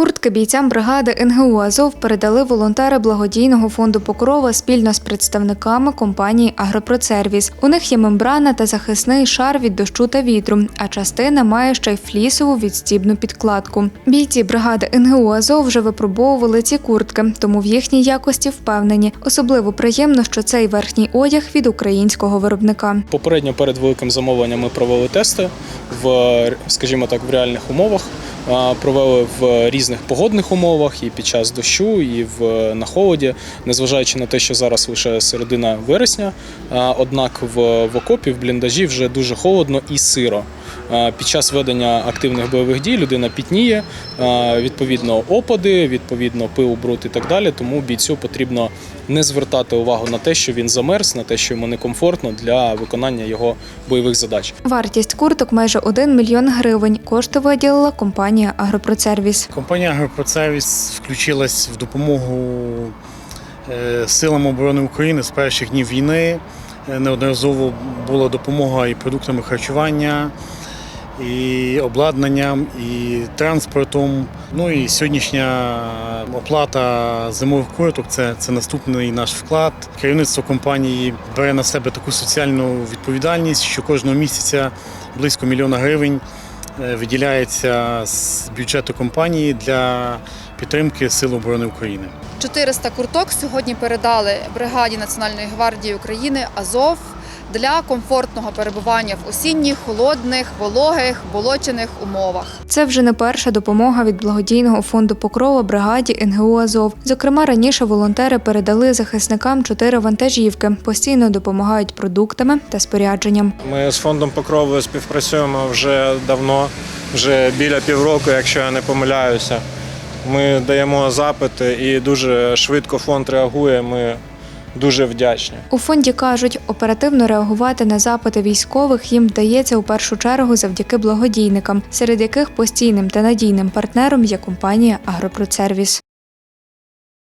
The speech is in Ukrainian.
Куртки бійцям бригади НГУ Азов передали волонтери благодійного фонду Покрова спільно з представниками компанії Агропроцервіс. У них є мембрана та захисний шар від дощу та вітру, а частина має ще й флісову відстібну підкладку. Бійці бригади НГУ Азов вже випробовували ці куртки, тому в їхній якості впевнені. Особливо приємно, що цей верхній одяг від українського виробника. Попередньо перед великим замовленням ми провели тести в, скажімо так, в реальних умовах. Провели в різних погодних умовах і під час дощу, і в на холоді, незважаючи на те, що зараз лише середина вересня. Однак в, в окопі, в бліндажі вже дуже холодно і сиро. Під час ведення активних бойових дій людина пітніє, відповідно опади, відповідно пил, бруд і так далі. Тому бійцю потрібно не звертати увагу на те, що він замерз, на те, що йому некомфортно для виконання його бойових задач. Вартість курток майже 1 мільйон гривень. Кошти виділила компанія Агропроцервіс. Компанія «Агропроцервіс» включилась в допомогу е, силам оборони України з перших днів війни. Е, Неодноразово була допомога і продуктами харчування, і обладнанням, і транспортом. Ну і сьогоднішня оплата зимових курток це, це наступний наш вклад. Керівництво компанії бере на себе таку соціальну відповідальність, що кожного місяця близько мільйона гривень виділяється з бюджету компанії для підтримки Сил оборони України. 400 курток сьогодні передали бригаді Національної гвардії України Азов для комфортного перебування в осінніх, холодних, вологих, болочених умовах. Це вже не перша допомога від благодійного фонду Покрова бригаді НГУ Азов. Зокрема, раніше волонтери передали захисникам чотири вантажівки, постійно допомагають продуктами та спорядженням. Ми з фондом Покрови співпрацюємо вже давно, вже біля півроку, якщо я не помиляюся. Ми даємо запити і дуже швидко фонд реагує. Ми дуже вдячні. У фонді кажуть, оперативно реагувати на запити військових їм вдається у першу чергу завдяки благодійникам, серед яких постійним та надійним партнером є компанія Агропроцервіс.